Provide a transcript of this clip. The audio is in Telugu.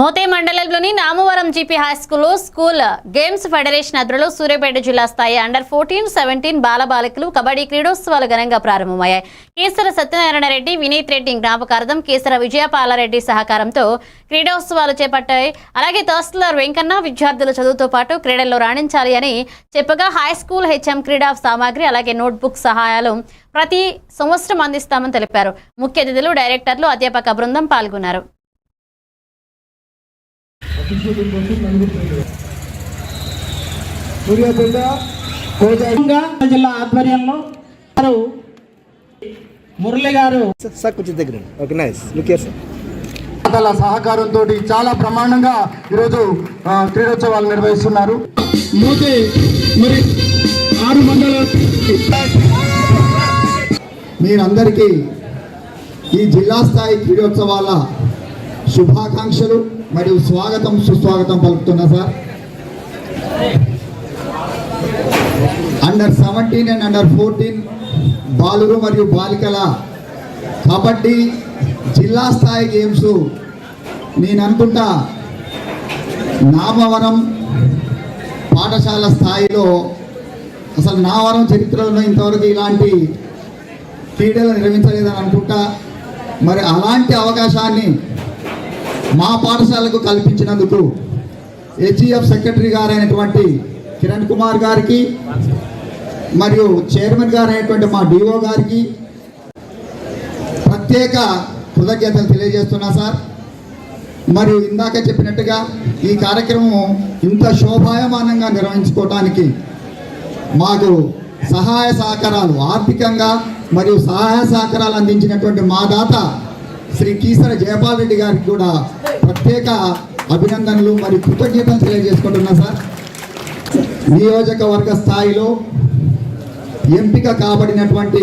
మోతే మండలంలోని నామవరం జీపీ హై స్కూల్లో స్కూల్ గేమ్స్ ఫెడరేషన్ ఆధ్వర్యంలో సూర్యాపేట జిల్లా స్థాయి అండర్ ఫోర్టీన్ సెవెంటీన్ బాలబాలికలు కబడ్డీ క్రీడోత్సవాలు ఘనంగా ప్రారంభమయ్యాయి. కేసర సత్యనారాయణ రెడ్డి వినీత్ రెడ్డి జ్ఞాపకార్థం కేసర విజయపాలారెడ్డి సహకారంతో క్రీడోత్సవాలు చేపట్టాయి. అలాగే తహసీల్దార్ వెంకన్న విద్యార్థుల చదువుతో పాటు క్రీడల్లో రాణించాలి అని చెప్పగా హై స్కూల్ హెచ్ఎం క్రీడా సామాగ్రి అలాగే నోట్బుక్ సహాయాలు ప్రతి సంవత్సరం అందిస్తామని తెలిపారు. ముఖ్య అతిథులు డైరెక్టర్లు అధ్యాపక బృందం పాల్గొన్నారు. సూర్యాపేట కోదాడ జిల్లా ఆధ్వర్యంలో వారు మురళి గారు సార్ కొంచెం దగ్గర ఓకే నైస్ లుక్ సార్ దాతల సహకారంతో చాలా ప్రమాణంగా ఈరోజు క్రీడోత్సవాలు నిర్వహిస్తున్నారు మోతే మరి ఆరు మండల మీరందరికీ ఈ జిల్లా స్థాయి క్రీడోత్సవాల శుభాకాంక్షలు మరియు స్వాగతం సుస్వాగతం పలుకుతున్నా sir. Under seventeen and under fourteen బాలురు మరియు బాలికల కబడ్డీ జిల్లా స్థాయి గేమ్స్ నేను అనుకుంటా నామవరం పాఠశాల స్థాయిలో అసలు నావరం చరిత్రలో ఇంతవరకు ఇలాంటి క్రీడలు నిర్వహించలేదని అనుకుంటా. మరి అలాంటి అవకాశాన్ని మా పాఠశాలకు కల్పించినందుకు హెచ్ఈఎఫ్ సెక్రటరీ గారైనటువంటి కిరణ్ కుమార్ గారికి మరియు చైర్మన్ గారు అయినటువంటి మా డిఓ గారికి ప్రత్యేక కృతజ్ఞతలు తెలియజేస్తున్నా సార్. మరియు ఇందాక చెప్పినట్టుగా ఈ కార్యక్రమం ఇంత శోభాయమానంగా నిర్వహించుకోవటానికి మాకు సహాయ సహకారాలు ఆర్థికంగా మరియు సహాయ సహకారాలు అందించినటువంటి మా దాత శ్రీ కీసర జయపాల్ రెడ్డి గారికి కూడా ప్రత్యేక అభినందనలు మరియు కృతజ్ఞతలు తెలియజేసుకుంటున్నా సార్. నియోజకవర్గ స్థాయిలో ఎంపిక కాబడినటువంటి